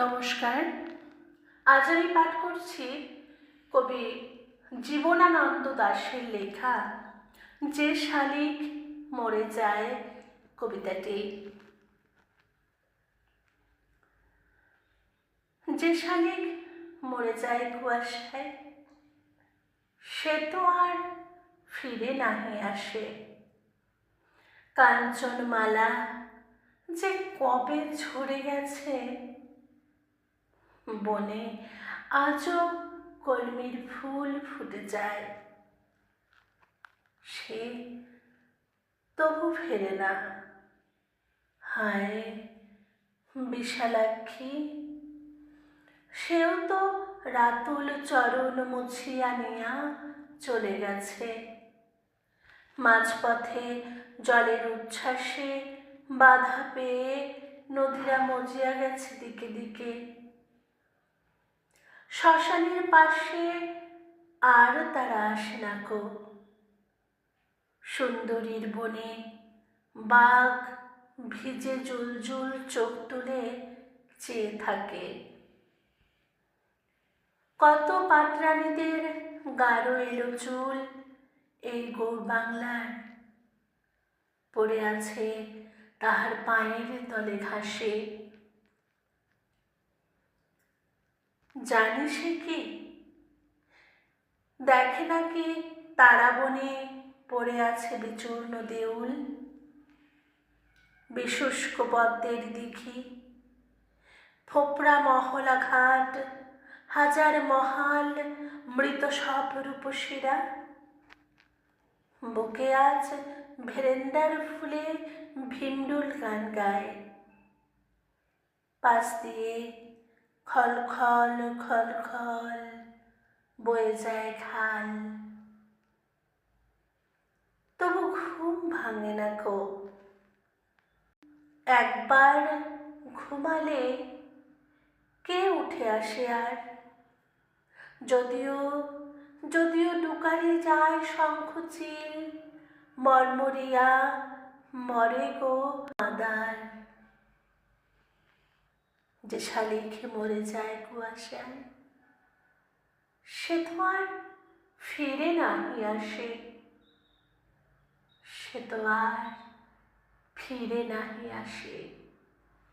নমস্কার। আজ আমি পাঠ করছি কবি জীবনানন্দ দাশের লেখা, যে শালিক মরে যায় কবিতাটি। যে শালিক মরে যায় কুয়াশায়, সে তো আর ফিরে নাহি আসে। কাঞ্চনমালা যে কবে ঝরে গেছে বনে আজও কলমির ফুল ফুটে যায়। সে তবু ফেরে না। হায়, বিশালাক্ষী, সেও তো রাতুল চরণ মুছিয়া নিয়া চলে গেছে। মাঝপথে জলের উচ্ছ্বাসে বাধা পেয়ে নদীরা মজিয়া গেছে দিকে দিকে। শ্মশানের পাশে আর তারা আসে না কো। সুন্দরীর বনে বাঘ ভিজে জুলজুল চোখ তুলে চেয়ে থাকে। কত পাটরানীদের গাঢ় এলো চুল এই গৌর বাংলার পড়ে আছে তাহার পায়ের তলে ঘাসে। জানে সে কি? দেখে নাকি তারা বনে পড়ে আছে বিচূর্ণ দেউল? বিশুষ্ক পদ্মের দিঘি, ফোপড়া মহলা ঘাট, হাজার মহাল, মৃত সব রূপসীরা? বুকে আজ ভেরেন্ডার ফুলে ভিমডুল গান গায়। পাশ দিয়ে খল খল খল খল, বয়ে যায় খাল তবু ঘুম ভাঙে না কো একবার ঘুমালে কে উঠে আসে আর? যদিও যদিও ডুকারি যায় শঙ্খচিল, মরমরিয়া মরে গো মাদার। যে শালিখে মরে যায় কুয়াশায় সে তো আর ফিরে নাহি আসে। সে তো আর ফিরে নাহি আসে।